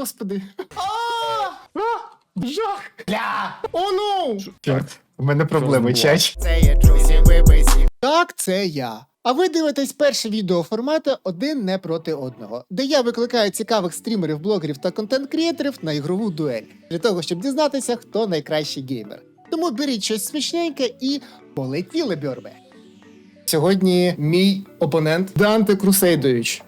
господи. Жах! Бля! О, ну! Чорт, у мене проблеми, чач. Це я Джусі виписів. Так, це я. А ви дивитесь перше відео формату один не проти одного, де я викликаю цікавих стрімерів, блогерів та контент-крієтерів на ігрову дуель для того, щоб дізнатися, хто найкращий геймер. Тому беріть щось смачненьке і полетіли бьорби. Сьогодні мій опонент Данте Крусейдович.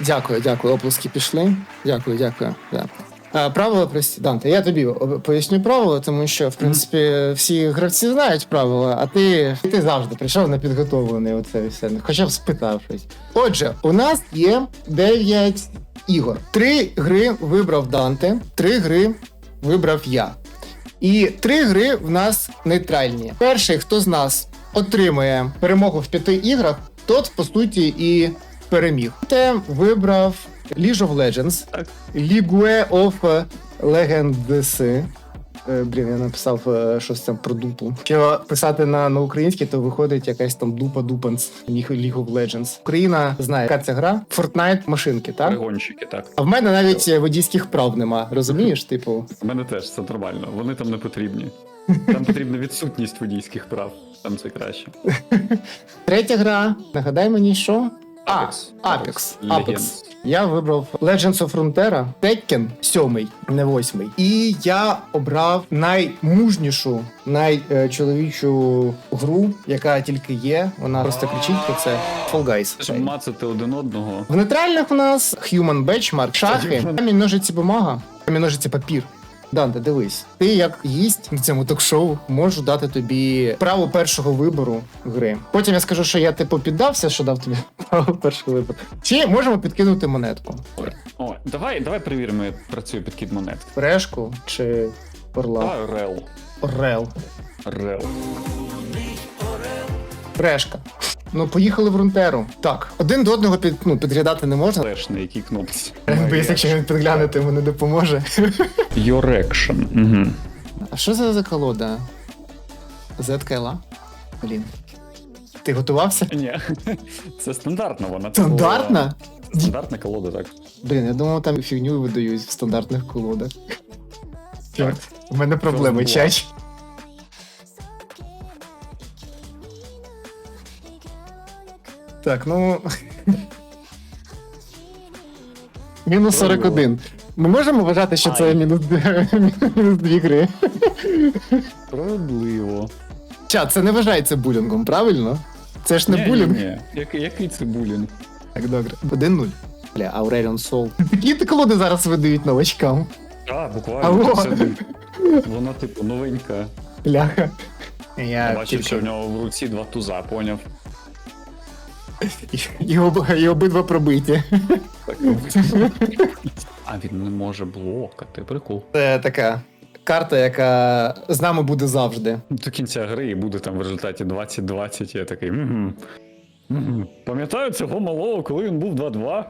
Дякую, дякую. Оплески пішли. Дякую, дякую. Да. А, правила прості. Данте, я тобі поясню правила, тому що, в принципі, всі гравці знають правила, а ти, ти завжди прийшов непідготовлений. Оце все. Хоча б спитав щось. Отже, у нас є 9 ігор. Три гри вибрав Данте, три гри вибрав я. І три гри в нас нейтральні. Перший, хто з нас отримує перемогу в п'яти іграх, тот, по суті, і переміг. Те вибрав League of Legends, Так. League of Legends. Е, Блін, я написав е, щось там про дупу. Якщо писати на, на українській, то виходить якась там дупа дупанс League of Legends. Україна знає, яка це гра. Fortnite машинки, так? Перегонщики, так. А в мене навіть е, водійських прав нема. Розумієш? Типу, У мене теж це нормально. Вони там не потрібні. Там потрібна відсутність водійських прав. Там це краще. Третя гра. Нагадай мені, що? А, Apex. Apex. Я вибрав Legends of Frontera, Tekken, сьомий, не восьмий. І я обрав наймужнішу, найчоловічу гру, яка тільки є. Вона просто кричить про це. Fall Guys. Щоб мацати один одного. В нейтральних у нас Human Benchmark, шахи, камінь, ножиці, бумага, камінь, ножиці, папір. Данте, дивись, ти як гість на цьому ток-шоу можу дати тобі право першого вибору гри. Потім я скажу, що я типу піддався, що дав тобі право першого вибору. Чи можемо підкинути монетку? О, давай, давай перевіримо, як працює підкид монет. Фрешку чи орла? Давай рел. Орел. Рел. Фрешка. Ну, поїхали в Рунтеру. Так, один до одного під, ну, підглядати не можна. Флеш на якій кнопці. Бо якщо він підглянути, йому не допоможе. Your action. Угу. А що це за колода? ZKL? Блін. Ти готувався? Ні, це стандартна вона. Стандартна? Стандартна колода, так. Блін, я думав, там фігню видають в стандартних колодах. Чорт, у мене проблеми, чач. Так, ну. Мінус 41. Ми можемо вважати, що це Ай. мінус, мінус дві гри. Справедливо. Чат, це не вважається булінгом, правильно? Це ж не Ні, булінг. Ні, ні. Який, який це булінг? Так, добре. 1-0. Бля, Aurelion Soul. Такі ти колоди зараз видають новачкам. А, буквально. Алло. Це, вона, типу, новенька. Бляха. Я Я бачив, що в тільки... нього в руці два туза, поняв. І, об... і обидва пробиті. А він не може блокати, прикол. Це така карта, яка з нами буде завжди. До кінця гри і буде там в результаті 20-20, я такий. Угу. Угу. Пам'ятаю цього малого, коли він був 2-2.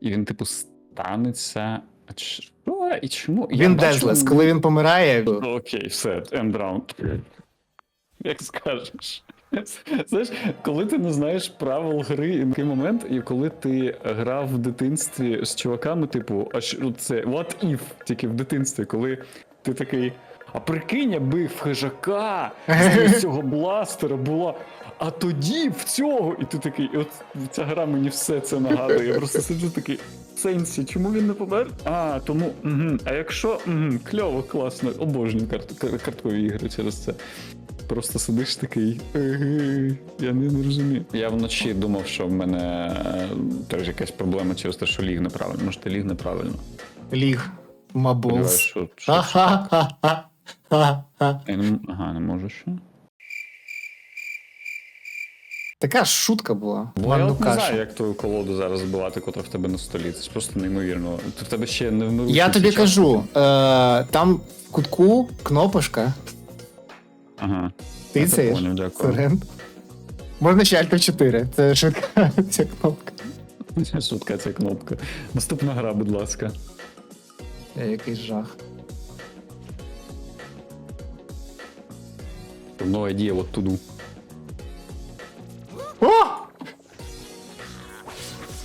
І він, типу, станеться. А Що? І чому? Я Він бачу- Дезлес, коли він помирає. Окей, все, енд раунд. Як скажеш. Знаєш, коли ти не знаєш правил гри і такий момент, і коли ти грав в дитинстві з чуваками, типу, а що це what if, тільки в дитинстві, коли ти такий. А прикинь, я бив хижака з цього бластера була. А тоді в цього. І ти такий, і от ця гра мені все це нагадує. Я просто сиджу такий. Сенсі, чому він не помер? А, тому. Угу. А якщо угу, кльово, класно, обожнюю карт, карткові ігри через це. Просто сидиш такий. Я не, розумію. Я вночі думав, що в мене е, теж якась проблема через те, що ліг неправильно. Може, ти ліг неправильно. Ліг. Маболс. не- Ага, не можу що. Така ж шутка була. Бо я от не знаю, як твою колоду зараз збивати, котра в тебе на столі. Це ж просто неймовірно. Ти в тебе ще не Я тобі вивчився кажу, е, там в кутку кнопочка. Ага. Ти це дякую. Можна ще Альто 4. Це швидка ця кнопка. Шутка ця кнопка. Наступна гра, будь ласка. Е, Якийсь жах. No idea what to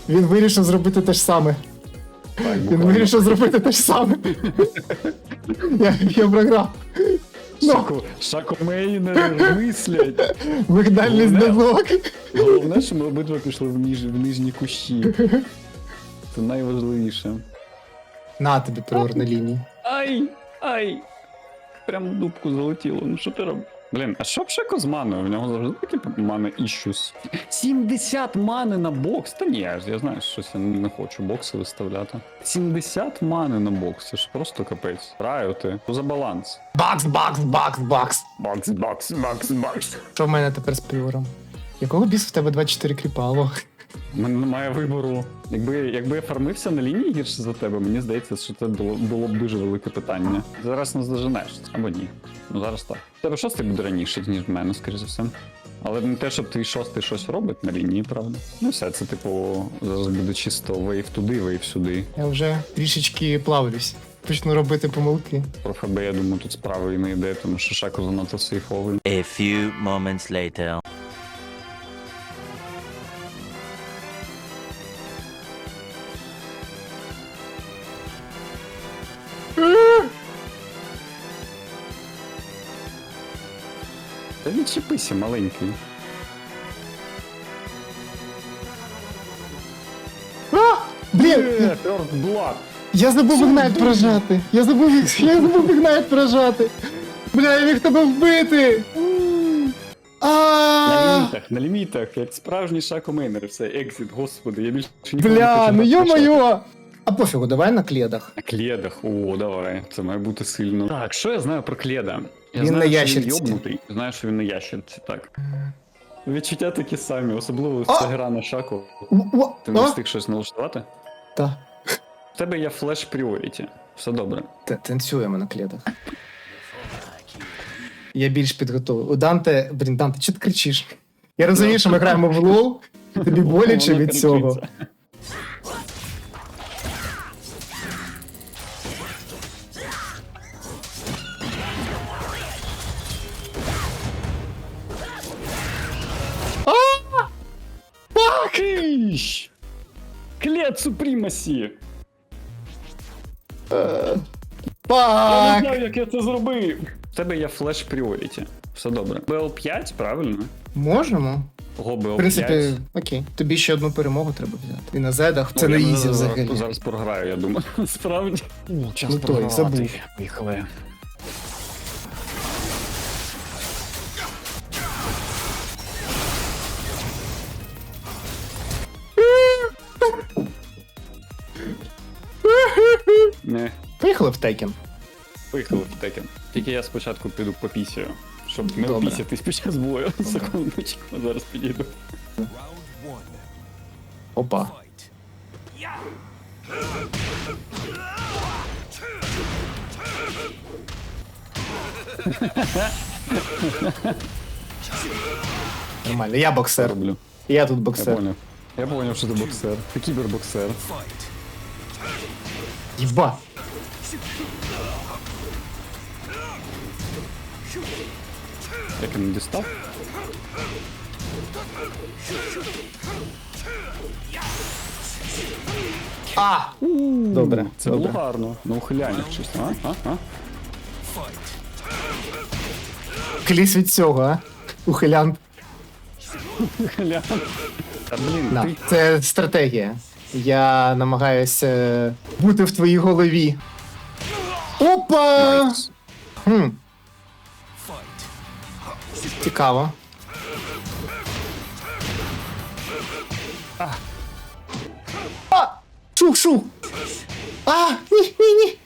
Він вирішив зробити те ж саме. Він вирішив зробити те ж саме. Я, я програв. Ну, Шако, шакомейнери мислять. вигнальний Головне- зв'язок. Головне, що ми обидва пішли в, ніж, в нижні кущі. Це найважливіше. На тобі прор на лінії. Ай! Ай! Прям в дубку залетіло. Ну що ти робиш? Блін, а що б Шако з маною? У нього завжди такі мани іщус. 70 мани на бокс? Та ні, я ж- я знаю, що щось я не хочу бокси виставляти. 70 мани на бокс, це ж просто капець. Райоти. Що за баланс? Бакс, бакс, бакс, бакс. Бокс, бакс, бакс, бакс. Що в мене тепер з пріором? Якого бісу в тебе 24 кріпа? У мене немає вибору. Якби, якби я фармився на лінії гірше за тебе, мені здається, що це було, було б дуже велике питання. Зараз не здоженеш, або ні. Ну зараз так. У тебе шостий буде раніше, ніж в мене, скоріш за все. Але не те, щоб твій шостий щось робить на лінії, правда. Ну все, це типу зараз буде чисто вейв туди, вейв сюди. Я вже трішечки плавлюсь. Почну робити помилки. Про ФБ, я думаю, тут справа і не йде, тому що Шако занадто сейфовий. A few moments later. Та відчепися, маленький. А! Блін! Е, Earth Blood. Я забув ігнайт прожати. Я забув, я забув ігнайт прожати. Бля, я міг тебе вбити. На А! лімітах, на лімітах, як справжній шакомейнер, все, екзит, господи, я більше ніколи не Бля, ну йо-моє! А пофігу, давай на кледах. На кледах, о, давай, це має бути сильно. Так, що я знаю про кледа? Я Він знаю, на що ящерці. Він йобнутий, знаю, що він на ящерці, так. Відчуття такі самі, особливо ця гра на шаку. Ти не встиг щось налаштувати? Та, В тебе є флеш пріоріті. Все добре. та- танцюємо на кледах. Я більш підготовий. У Данте, блін, Данте, чого ти кричиш? Я розумію, що ми граємо в лол, тобі боляче від цього. Клет Супрімасі! Я не Пак! знаю, як я це зробив. В тебе є флеш пріоріті. Все добре. БЛ5, правильно? Можемо. Ого, БЛ5. В принципі, окей. Тобі ще одну перемогу треба взяти. І на зедах. Це Ну, не я ізі зараз- взагалі. Зараз програю, я думаю. Справді. Час Ну, той, забув. Поїхали. Поїхали в Текен. поїхали в текен. Тільки я спочатку піду попісяю. Щоб не Добре. опісятись під час бою. Секундочку, зараз підійду. Опа. Нормально, я боксер. Роблю. Я тут Я боксер. понял. Я понял, що ти боксер. Ти кібербоксер. Єба. Як він дістав? А! Добре. Це добре. було гарно. На ухиляннях чисто, а? А? А? Кліс від цього, а? Ухилян. Ухилян. Та блін, На. ти Це стратегія. Я намагаюся бути в твоїй голові. Опа! Хм. Цікаво. А! Шух, шух! А! Ні, ні, ні!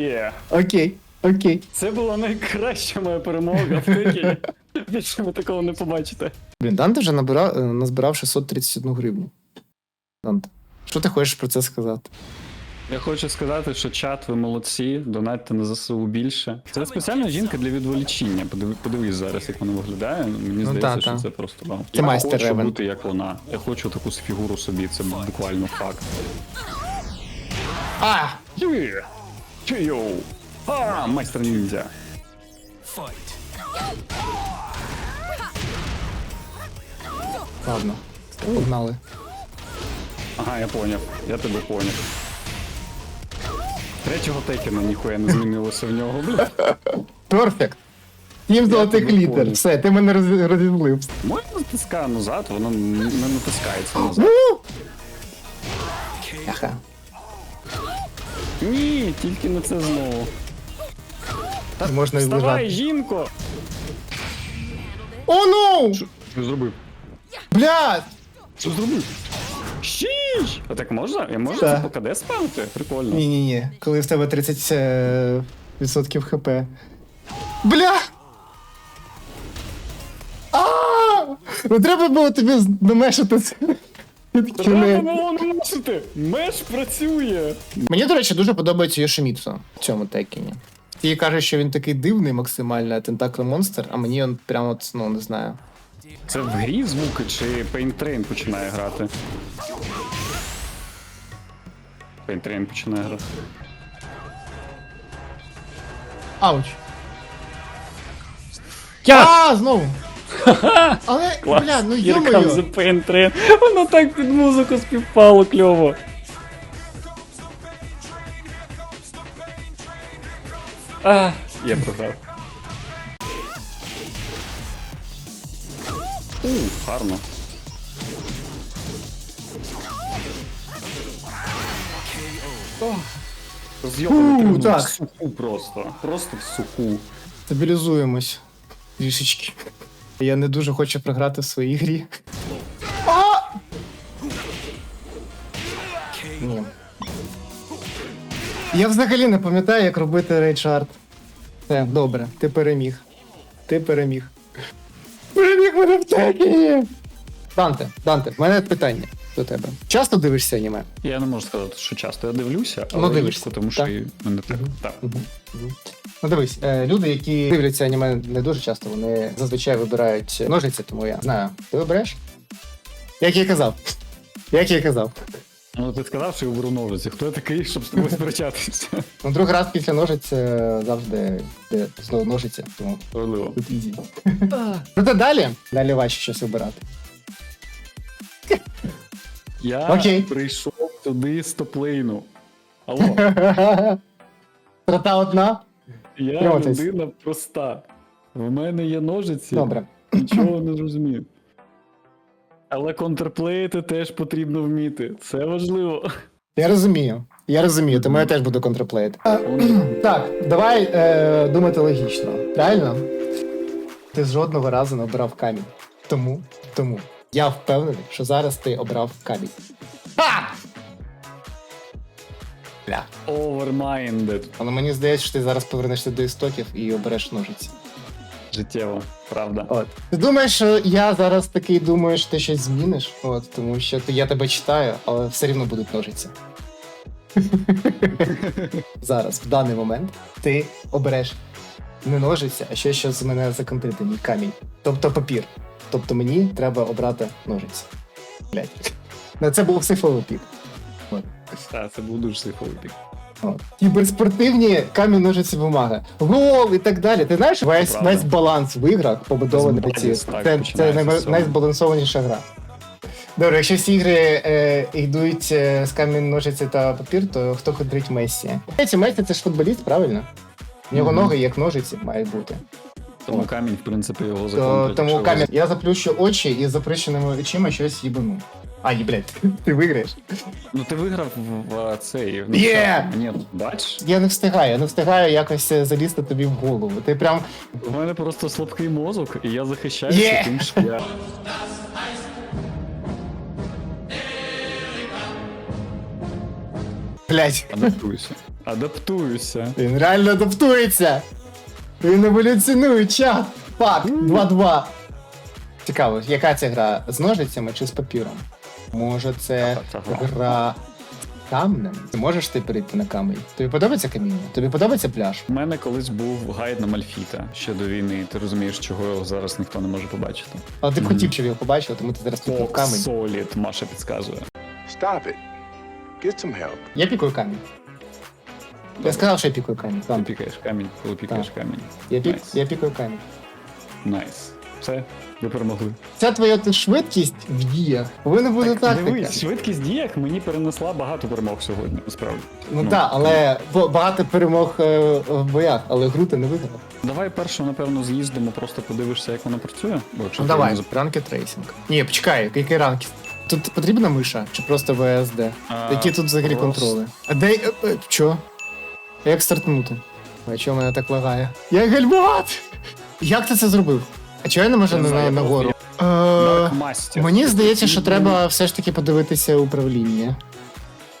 Є! Окей, окей. Це була найкраща моя перемога в Текені. Більше ви такого не побачите. Блін, Данте вже набирав, е, назбирав 631 гривню. Данте, що ти хочеш про це сказати? Я хочу сказати, що чат, ви молодці, донатьте на ЗСУ більше. Це спеціальна жінка для відволічення. Подиви- Подивись зараз, як вона виглядає. Мені здається, та, що та. це просто вау. Це Я майстер хочу Ревен. бути як вона. Я хочу таку фігуру собі, це буквально факт. А! Є! Чийоу! А, майстер ніндзя. Ладно, погнали. Ага, я поняв. Я тебе поняв. Третього текена ніхуя не змінилося в нього. Перфект. Сім золотих літер. Все, ти мене роз- розізлив. Можна натискаю назад, воно не натискається назад. Ага. Ні, тільки не це знову. Можна і Вставай, лежати. жінко! О, ну! Що зробив? Блядь! Що зробив? Щіч! А так можна? Я можу Так. це по КД спамити? Прикольно. Ні-ні-ні, коли в тебе 30% е, відсотків хп. Бля! А! Ну треба було тобі намешати це. Треба було не мусити! Меш працює! Мені, до речі, дуже подобається Йошиміцу в цьому текіні. Ті кажуть, що він такий дивний максимально, тентакле монстр, а мені він прямо, от, ну, не знаю. Це в грі звуки чи Paint Train починає грати? Paint Train починає грати. Ауч. Я! А, знову! Але, бля, ну Here comes йомою. the pain train. Воно так під музику співпало кльово. А, Я програв. У, гарно. Фу, так. в суху просто. Просто в суху. Стабілізуємось. Трішечки. Я не дуже хочу програти в своїй грі. А! Ні. Я взагалі не пам'ятаю, як робити рейдшарт. Все, добре, ти переміг. Ти переміг. Мене в текі! Данте, Данте, в мене питання до тебе. Часто дивишся аніме? Я не можу сказати, що часто я дивлюся, але Ну, дивишся, рідко, тому що так. і мене так. так. Ну дивись, е, люди, які дивляться аніме не дуже часто, вони зазвичай вибирають ножиці, тому я знаю. Ти вибереш? Як я і казав. Як я і казав. Ну ти сказав, що я беру ножиці. Хто я такий, щоб з тобою сперечатися? Ну, другий раз після ножиць е, завжди йде знову ножиці, тому Справедливо. тут ізі. Проте далі, далі важче щось вибирати. Я Окей. прийшов туди з топлейну. Алло, Страта одна. я Тримайтесь. людина проста. В мене є ножиці, Добре. нічого не розумію. Але контрплеїти теж потрібно вміти. Це важливо. Я розумію. Я розумію, тому я теж буду контрплеїти. Так, давай е, думати логічно. Правильно? Ти жодного разу не обрав камінь. Тому, тому я впевнений, що зараз ти обрав камінь. Ха! Бля. Overminded. Але мені здається, що ти зараз повернешся до істоків і обереш ножиці. Життєво, правда. От. Ти думаєш, що я зараз такий думаю, що ти щось зміниш? От, тому що я тебе читаю, але все рівно будуть ножиці. зараз, в даний момент, ти обереш не ножиці, а ще щось з мене законтрити, мій камінь. Тобто папір. Тобто мені треба обрати ножиці. Блять. Це був сейфовий пік. Так, це був дуже сейфовий пік. Кіберспортивні камінь, ножиці, бумага. Гол і так далі. Ти знаєш, весь, Правда. весь баланс в іграх побудований по ці. так, Це, це починається найма- з цього. найзбалансованіша гра. Добре, якщо всі ігри е, йдуть е, з камінь, ножиці та папір, то хто котрить Мессі? Мессі, Мессі це ж футболіст, правильно? У нього Мгм. ноги як ножиці мають бути. Тому камінь, в принципі, його То, тому камінь. Я заплющу очі і з запрещеними очима щось їбану. А, ні, блядь, ти виграєш. Ну ти виграв в, в цей. в Є! Ні, бач, Я не встигаю, я не встигаю якось е, залізти тобі в голову. Ти прям у мене просто слабкий мозок, і я захищаюся Є! тим, що я. блядь. Адаптуюся. Адаптуюся. Він реально адаптується. Він еволюціонує чат. Фак, 2-2. Цікаво, яка це гра? З ножицями чи з папіром? Може, це гра. камнем? Можеш ти перейти на камінь? Тобі подобається каміння? Тобі подобається пляж? У мене колись був гайд на Мальфіта ще до війни. Ти розумієш, чого його зараз ніхто не може побачити. Але ти б хотів, щоб його побачив, тому ти зараз пікнув камінь. Солід, Маша підказує. Stop it. Get some help. Я пікую камінь. Я сказав, що я пікаю камінь. Ти пікаєш камінь, коли пікаєш Так. камінь. Я, пік, Найс. я пікаю камінь. Найс. Все, ви перемогли. Ця твоя швидкість в діях повинна бути тактика. Дивись, швидкість діях мені перенесла багато перемог сьогодні, насправді. Ну так, але багато перемог е, в боях, але гру ти не виграв. Давай першу, напевно, з'їздимо, просто подивишся, як вона працює. Бо якщо Ну ти давай, не зап- ранки трейсинг. Ні, почекай, який ранків? Тут потрібна миша чи просто ВСД? А, Які тут взагалі просто- контроли? А де. е, е, Чо? Як стартнути? А чого мене так лагає? Як гальмувати? Як ти це зробив? А чого я не можу Не на, знаю, на? Е, Мені здається, що треба все ж таки подивитися управління.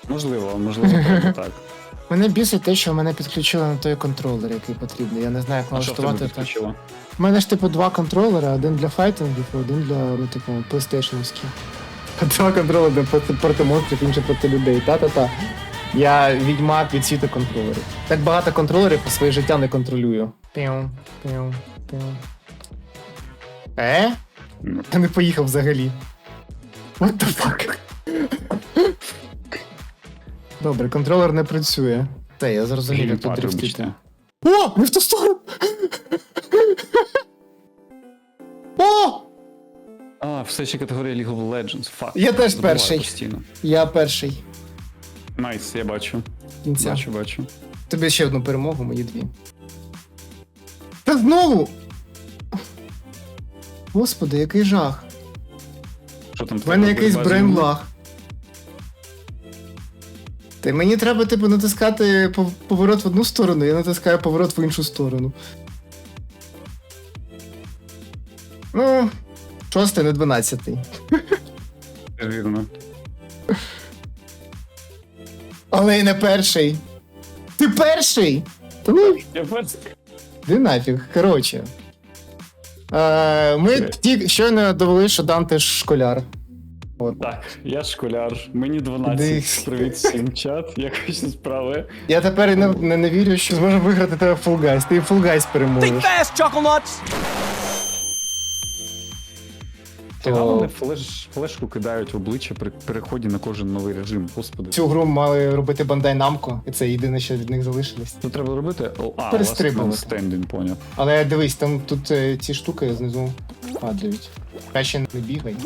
Можливо, можливо, так. Мене бісить те, що мене підключили на той контролер, який потрібний. Я не знаю, як А що в тебе налаштувати так. підключило? У мене ж типу два контролери, один для файтингів, один для, ну, типу, PlayStation-овських. Два контролери проти, проти монстрів, інший проти людей. Та-та-та. Я відьмак від світу контролерів. Так багато контролерів, а своє життя не контролюю. Піу, піу, піу. Е? Ну, Я не поїхав взагалі. What the fuck? Добре, контролер не працює. Те, я зрозумів, як тут Геймпад, дрифтити. вибачте. О, не в ту сторону! О! А, все ще категорія League of Legends. Фак. Я теж Забуваю перший. Постійно. Я перший. Найс, я бачу. Кінця. Бачу, бачу. Тобі ще одну перемогу, мої дві. Та знову! Господи, який жах. Що там У мене якийсь брейнлаг. Та мені треба, типу, натискати поворот в одну сторону, я натискаю поворот в іншу сторону. Ну, шостий, не дванадцятий. Вірно. Але й не перший. Ти перший! Ну, перший. Де нафіг, коротше. Е, ми Окей. ті щойно довели, що Данте ж школяр. От. Так, я школяр, мені 12. Дих. Привіт всім чат, як ваші справи? Я тепер і не, не, не вірю, що зможу виграти тебе фулгайс, Guys. Ти фулгайс Guys переможеш. fast, Chuckle Nuts! Цікаво, То вони флеш, флешку кидають в обличчя при переході на кожен новий режим. Господи. цю гру мали робити Bandai Namco, і це єдине, що від них залишилось. Ну треба робити? О, А, стендінг, поняв. Але дивись, там тут е, ці штуки знизу падають. Краще не бігай,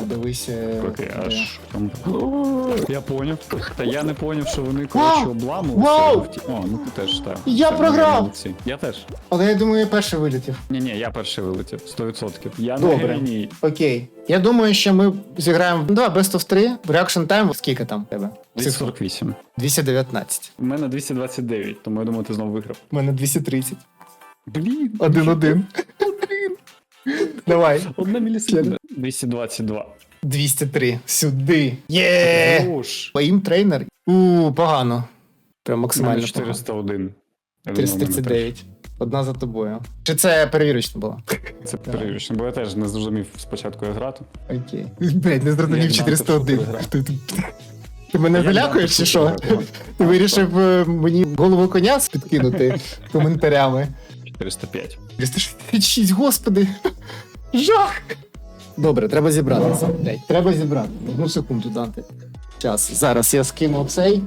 а дивись. е, де. аж там. Я поняв. Та я не поняв, що вони коротше Вау! обламували. Вау! О, ну ти теж так. Я Це програв! молодці. Я теж. Але я думаю, я перший вилетів. Ні, ні, я перший вилетів. 100%. Я Добре. не геній. Окей. Я думаю, що ми зіграємо ну, давай best of 3. Reaction time, скільки там в тебе? Цифра. 248. 219. У мене 229, тому я думаю, ти знову виграв. У мене 230. Блін. Один-один. Давай. Одна мілісекунда. 222. 203. Сюди. Є! Хорош. Поїм трейнер. У, погано. Прям максимально погано. 401. Я думаю, у мене 339. Одна за тобою. Чи це перевірочно було? теж. Це перевірочно, бо я теж не зрозумів спочатку як грати. Окей. Блять, не зрозумів Як 401. Данте Ти, ти, ти мене Як залякуєш чи що? Ти вирішив е, мені голову коня підкинути коментарями. 405. 366, господи. Жах. Добре, треба зібратися. Блядь, треба зібрати. Одну секунду дати. Час. Зараз я скину цей.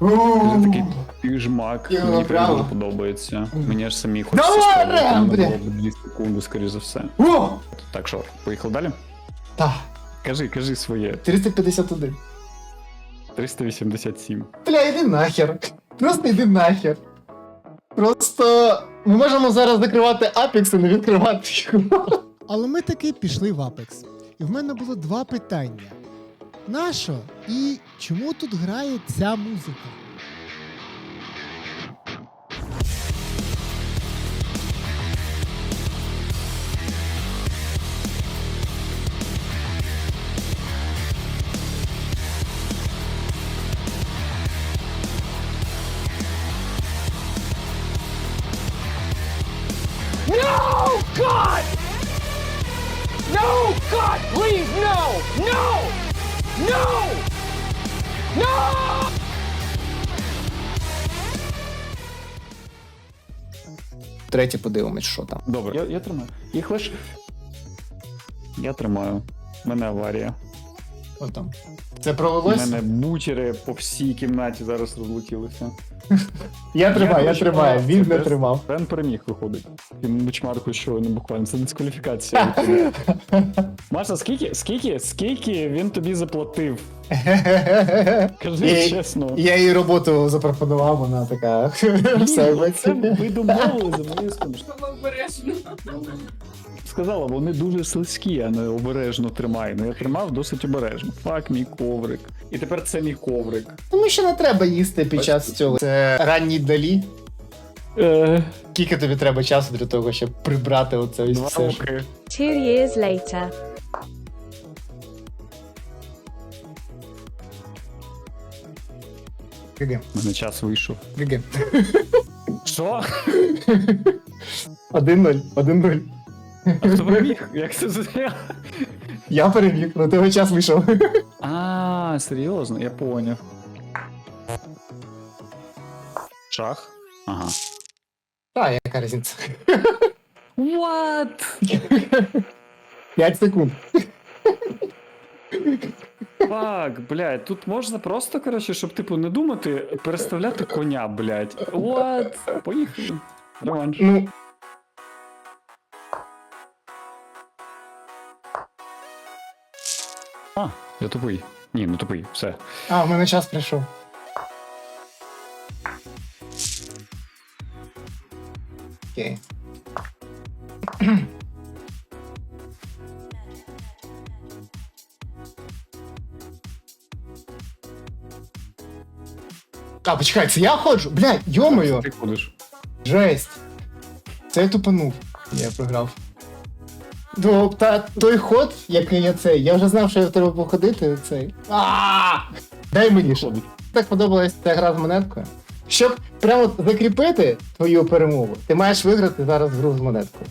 Це такий піжмак, Його мені прям право. дуже подобається. Мені аж самі хочеться Давай, спробувати, Рем, але бля. було б 2 секунди, скоріш за все. О! Так що, поїхали далі? Так, Кажи, кажи своє. 351. 387. Бля, йди нахер. Просто йди нахер. Просто ми можемо зараз закривати і не відкривати його. Але ми таки пішли в Apex. І в мене було два питання: нащо і чому тут грає ця музика? Третє подивимось, що там. Добре, я, я тримаю. Їх лиш. Я тримаю. У мене аварія. Що там? Це У мене бутери по всій кімнаті зараз розлетілися. Я тримаю, я тримаю, він не тримав. Бен переміг, виходить. Він бучмарку щойно буквально. Це дискваліфікація. Маша, скільки, скільки, скільки він тобі заплатив? Кажи Я- чесно. Я їй роботу запропонував, вона така. Все, Ні, це ви домовили за моєю спиною. Сказала, вони дуже слизькі, а не обережно тримай. Ну я тримав досить обережно. Фак, мій коврик. І тепер це мій коврик. Тому що не треба їсти під час цього. Це ранній далі. Е, Скільки тобі треба часу для того, щоб прибрати оце ось два все? ж? роки. Two years later. ГГ. У мене час вийшов. ГГ. Що? 1-0, 1-0. А хто переміг? Як це зря? Я переміг, на тебе час вийшов. А, серйозно, я поняв. Шах? Ага. Так, яка різниця? What? 5 секунд. Фак, блядь, тут можна просто, коротше, щоб типу не думати, переставляти коня, блядь. What? Поїхали. Реванш. Ну, А, я тупий. Ні, не тупий, все. а, в мене час прийшов. Окей. А, почекай, це я ходжу? Блядь, йомою! Ти ходиш. Жесть. Це я тупанув. Я програв. Ну, та той ход, який я цей, я вже знав, що я треба походити. Цей. А! Дай мені ще. Так подобалась ця гра з монеткою. Щоб прямо закріпити твою перемогу, ти маєш виграти зараз гру з монеткою.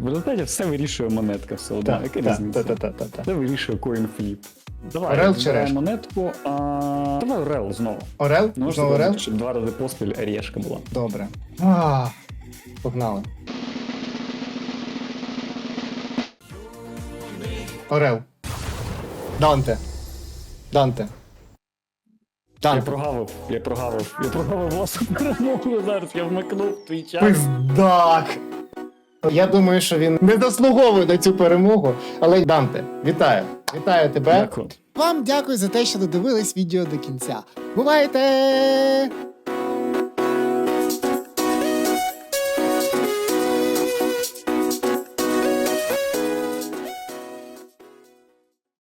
В результаті все вирішує монетка все одно. Так, Яка різниця? Це вирішує coin flip. Давай, Орел чи решка? монетку, а... Давай Орел знову. Орел? Ну, Знову Орел? щоб два рази поспіль решка була. Добре. А, погнали. Орел. Данте. Данте. Я Данте. прогавив, я прогавив, я прогавив власну перемогу зараз, я вмикнув твій час. Пиздак. Я думаю, що він не заслуговує на цю перемогу. Але Данте, вітаю. Вітаю тебе. Дякую. Вам дякую за те, що додивились відео до кінця. Бувайте!